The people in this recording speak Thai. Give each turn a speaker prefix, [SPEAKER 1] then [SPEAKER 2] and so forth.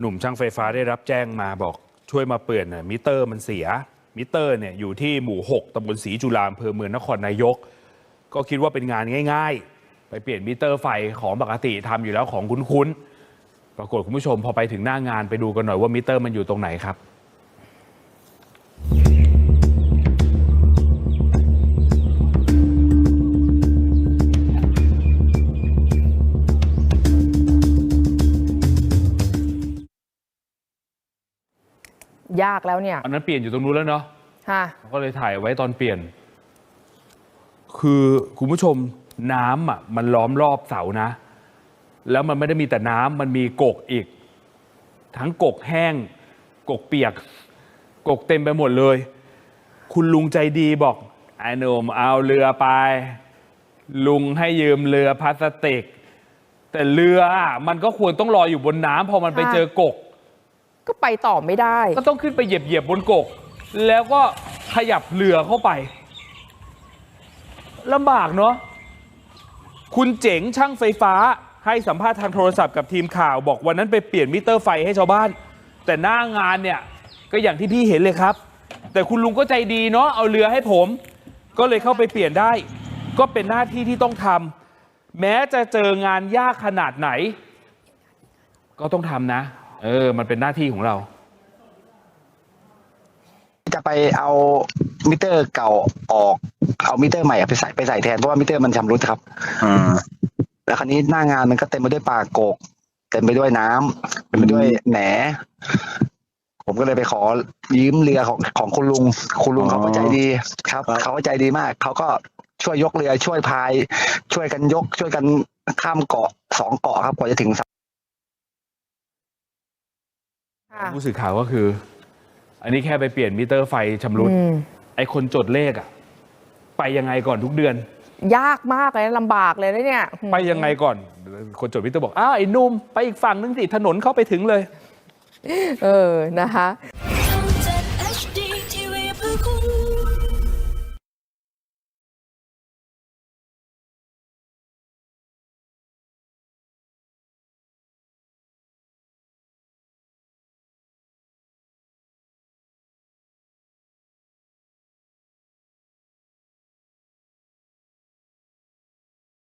[SPEAKER 1] หนุ่มช่างไฟฟ้าได้รับแจ้งมาบอกช่วยมาเปลี่ยนหน่อยมิเตอร์มันเสีย มิเตอร์เนี่ยอยู่ที่หมู่ 6ตำบลศรีจุฬาอำเภอเมืองนครนายก ก็คิดว่าเป็นงานง่าย ๆ ไปเปลี่ยนมิเตอร์ไฟของปกติทำอยู่แล้วของคุ้นๆปรากฏคุณผู้ชมพอไปถึงหน้างานไปดูกันหน่อยว่ามิเตอร์มันอยู่ตรงไหนครับ
[SPEAKER 2] ยากแล้วเนี่ย
[SPEAKER 1] อันนั้นเปลี่ยนอยู่ตรงนู้นแล้วเนาะ
[SPEAKER 2] ค่ะ
[SPEAKER 1] ก็เลยถ่ายไว้ตอนเปลี่ยน คือคุณผู้ชมน้ำอะมันล้อมรอบเสานะ แล้วมันไม่ได้มีแต่น้ำมันมีกกอีก ทั้งกกแห้ง กกเปียก กกเต็มไปหมดเลย คุณลุงใจดีบอกไอ้หนุ่มเอาเรือไป ลุงให้ยืมเรือพลาสติก แต่เรืออะมันก็ควรต้องลอยอยู่บนน้ำพอมันไป
[SPEAKER 2] ค่ะ
[SPEAKER 1] เจอกก
[SPEAKER 2] ก็ไปต่อไม่ได้
[SPEAKER 1] ก็ต้องขึ้นไปเหยียบเหยียบบนกก แล้วก็ขยับเรือเข้าไปลำบากเนาะคุณเจ๋งช่างไฟฟ้าให้สัมภาษณ์ทางโทรศัพท์กับทีมข่าว บอกวันนั้นไปเปลี่ยนมิเตอร์ไฟให้ชาวบ้าน แต่หน้างานเนี่ยก็อย่างที่พี่เห็นเลยครับ แต่คุณลุงก็ใจดีเนาะเอาเรือให้ผม ก็เลยเข้าไปเปลี่ยนได้ ก็เป็นหน้าที่ที่ต้องทำแม้จะเจองานยากขนาดไหน ก็ต้องทำนะ เออ มันเป็นหน้าที่ของเรา
[SPEAKER 3] จะไปเอามิเตอร์เก่าออก เอามิเตอร์ใหม่อะไปใส่ไปใส่แทนเพราะว่ามิเตอร์มันชำรุดครับ
[SPEAKER 4] อืม
[SPEAKER 3] แล้วคราวนี้หน้างานมันก็เต็มไปด้วยปลาโกกเต็มไปด้วยน้ำเต็มไปด้วยแหน ผมก็เลยไปขอยืมเรือของของคุณลุง คุณลุงเขาก็ใจดีครับ เขาก็ใจดีมาก เขาก็ช่วยยกเรือช่วยพาย ช่วยกันยก ช่วยกันข้ามเกาะสองเกาะครับกว่าจะถึง
[SPEAKER 1] ผู้สื่อข่าวก็คือ อันนี้แค่ไปเปลี่ยนมิเตอร์ไฟชำรุด
[SPEAKER 2] อืม
[SPEAKER 1] ไอคนจดเลขอะไปยังไงก่อนทุกเดือน
[SPEAKER 2] ยากมากเลยนะลำบากเลยนะเนี่ย
[SPEAKER 1] ไปยังไงก่อน คนจดมิเตอร์บอกอ้าวไอ้หนุ่มไปอีกฝั่งนึงสิถนนเข้าไปถึงเลย
[SPEAKER 2] เออนะคะ